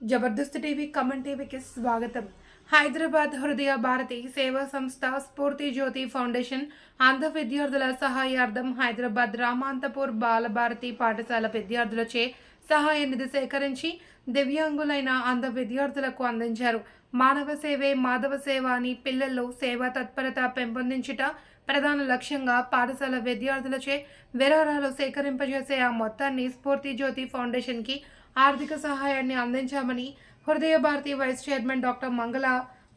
Jabardasth TV come on టీవీకి స్వాగతం. హైదరాబాద్ హృదయ భారతి సేవా సంస్థ స్ఫూర్తి జ్యోతి ఫౌండేషన్ అంధ విద్యార్థుల సహాయార్థం హైదరాబాద్ రామాంతపూర్ బాలభారతి పాఠశాల విద్యార్థులచే సహాయ నిధి సేకరించి దివ్యాంగులైన అంధ విద్యార్థులకు అందించారు. మానవ సేవే మాధవ సేవ అని పిల్లల్లో సేవా తత్పరత పెంపొందించుట ప్రధాన లక్ష్యంగా పాఠశాల విద్యార్థులచే విరాళాలు సేకరింపజేసే ఆ మొత్తాన్ని స్ఫూర్తి జ్యోతి ఫౌండేషన్కి ఆర్థిక సహాయాన్ని అందించామని హృదయ భారతి వైస్ చైర్మన్ డాక్టర్ మంగళ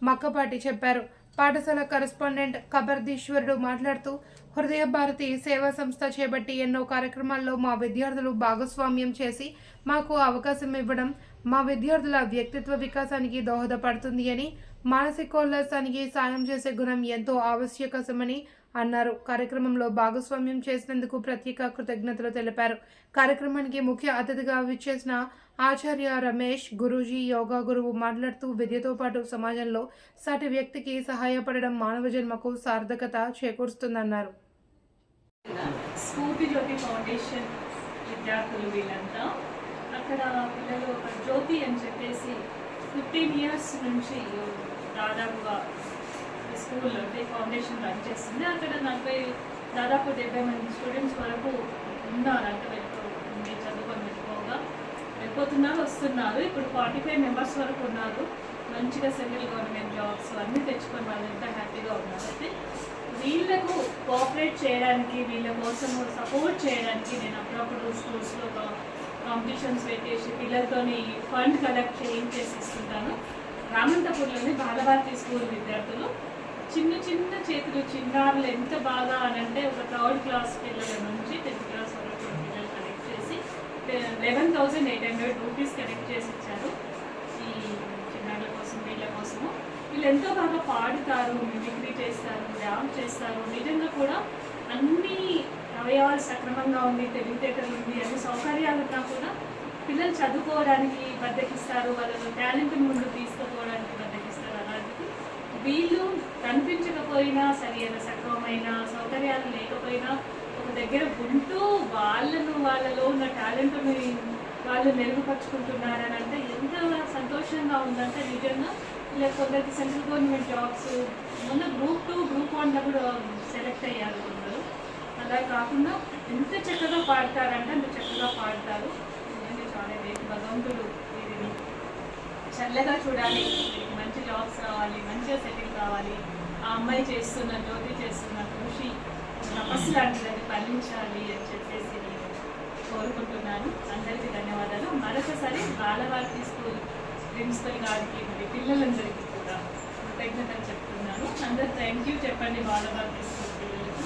మక్కపాటి చెప్పారు. పాఠశాల కరెస్పాండెంట్ కబర్దీశ్వరుడు మాట్లాడుతూ హృదయ భారతి సేవా సంస్థ చేపట్టి ఎన్నో కార్యక్రమాల్లో మా విద్యార్థులు భాగస్వామ్యం చేసి మాకు అవకాశం ఇవ్వడం మా విద్యార్థుల వ్యక్తిత్వ వికాసానికి దోహదపడుతుంది అని మానసికోల్లాసానికి సాయం చేసే గుణం ఎంతో ఆవశ్యకమని అన్నారు. కార్యక్రమంలో భాగస్వామ్యం చేసినందుకు ప్రత్యేక కృతజ్ఞతలు తెలిపారు. కార్యక్రమానికి ముఖ్య అతిథిగా విచ్చేసిన ఆచార్య రమేష్ గురూజీ యోగా గురువు మాట్లాడుతూ విద్యతో పాటు సమాజంలో సాటి వ్యక్తికి సహాయపడడం మానవ జన్మకు సార్థకత చేకూరుస్తుందన్నారు. స్ఫూర్తి జ్యోతి ఫౌండేషన్ విద్యార్థులు వీళ్ళంతా అక్కడ పిల్లలు ఒక జ్యోతి అని చెప్పేసి ఫిఫ్టీన్ ఇయర్స్ నుంచి దాదాపుగా స్కూల్ అంటే ఫౌండేషన్ రన్ చేస్తుంది. అక్కడ నలభై దాదాపు డెబ్బై మంది స్టూడెంట్స్ వరకు ఉన్నారు. అంటే వెళ్ళిపో చదువుకొని వెళ్ళిపోగా వెళ్ళిపోతున్నారు వస్తున్నారు. ఇప్పుడు ఫార్టీ ఫైవ్ మెంబర్స్ వరకు ఉన్నారు. మంచిగా సెంట్రల్ గవర్నమెంట్ జాబ్స్ అన్నీ తెచ్చుకొని వాళ్ళు ఎంత హ్యాపీగా ఉన్నారు అయితే వీళ్ళకు కోఆపరేట్ చేయడానికి వీళ్ళ కోసం సపోర్ట్ చేయడానికి నేను అప్పుడప్పుడు స్కూల్స్లో కాంపిటీషన్స్ పెట్టేసి పిల్లలతోని ఫండ్ కలెక్ట్ చేయించేసి ఇస్తుంటాను. రామంతపూర్లోని బాలభారతి స్కూల్ విద్యార్థులు చిన్న చిన్న చేతులు చిన్నారులు ఎంత బాగా అని అంటే ఒక థర్డ్ క్లాస్ పిల్లల నుంచి టెన్త్ క్లాస్ వరకు పిల్లలు కలెక్ట్ చేసి eleven thousand eight hundred rupees collect చేసి ఇచ్చారు ఈ చిన్నారుల కోసం వీళ్ళ కోసము. వీళ్ళు ఎంతో బాగా పాడుతారు మిమిక్రీ చేస్తారు డ్యాన్స్ చేస్తారు. నిజంగా కూడా అన్ని అవయవాలు సక్రమంగా ఉంది తెలివితేటలు ఉంది అన్ని సౌకర్యాలు ఉన్నా కూడా పిల్లలు చదువుకోవడానికి బద్దకిస్తారు వాళ్ళ టాలెంట్ ముందు తీసుకుపోవడానికి బద్దకిస్తారు. అలాంటిది వీళ్ళు లేకపోయినా సరి సక్రమమైన సౌకర్యాలు లేకపోయినా ఒక దగ్గర ఉంటూ వాళ్ళను వాళ్ళలో ఉన్న టాలెంట్ని వాళ్ళు మెరుగుపరుచుకుంటున్నారని అంటే ఎంత సంతోషంగా ఉందంటే నిజంగా. ఇలా కొందరికి సెంట్రల్ గవర్నమెంట్ జాబ్స్ మొన్న గ్రూప్ టూ గ్రూప్ వన్లో కూడా సెలెక్ట్ అయ్యారు కొందరు. అలా కాకుండా ఎంత చక్కగా పాడతారంటే అంత చక్కగా పాడతారు. నిజంగా చాలా రేపు భగవంతుడు వీరిని చల్లగా చూడాలి. మంచి జాబ్స్ రావాలి మంచిగా సెటిల్ కావాలి. ఆ అమ్మాయి చేస్తున్న జ్యోతి చేస్తున్న కృషి తపస్సు లాంటిది ఫలించాలి అని చెప్పేసి నేను కోరుకుంటున్నాను. అందరికీ ధన్యవాదాలు. మరొకసారి బాలవార్తి స్కూల్ ప్రిన్సిపల్ గారికి మరి పిల్లలందరికీ కూడా కృతజ్ఞతలు చెప్తున్నాను. అందరు థ్యాంక్ యూ చెప్పండి బాలవార్తి స్కూల్ పిల్లలకి.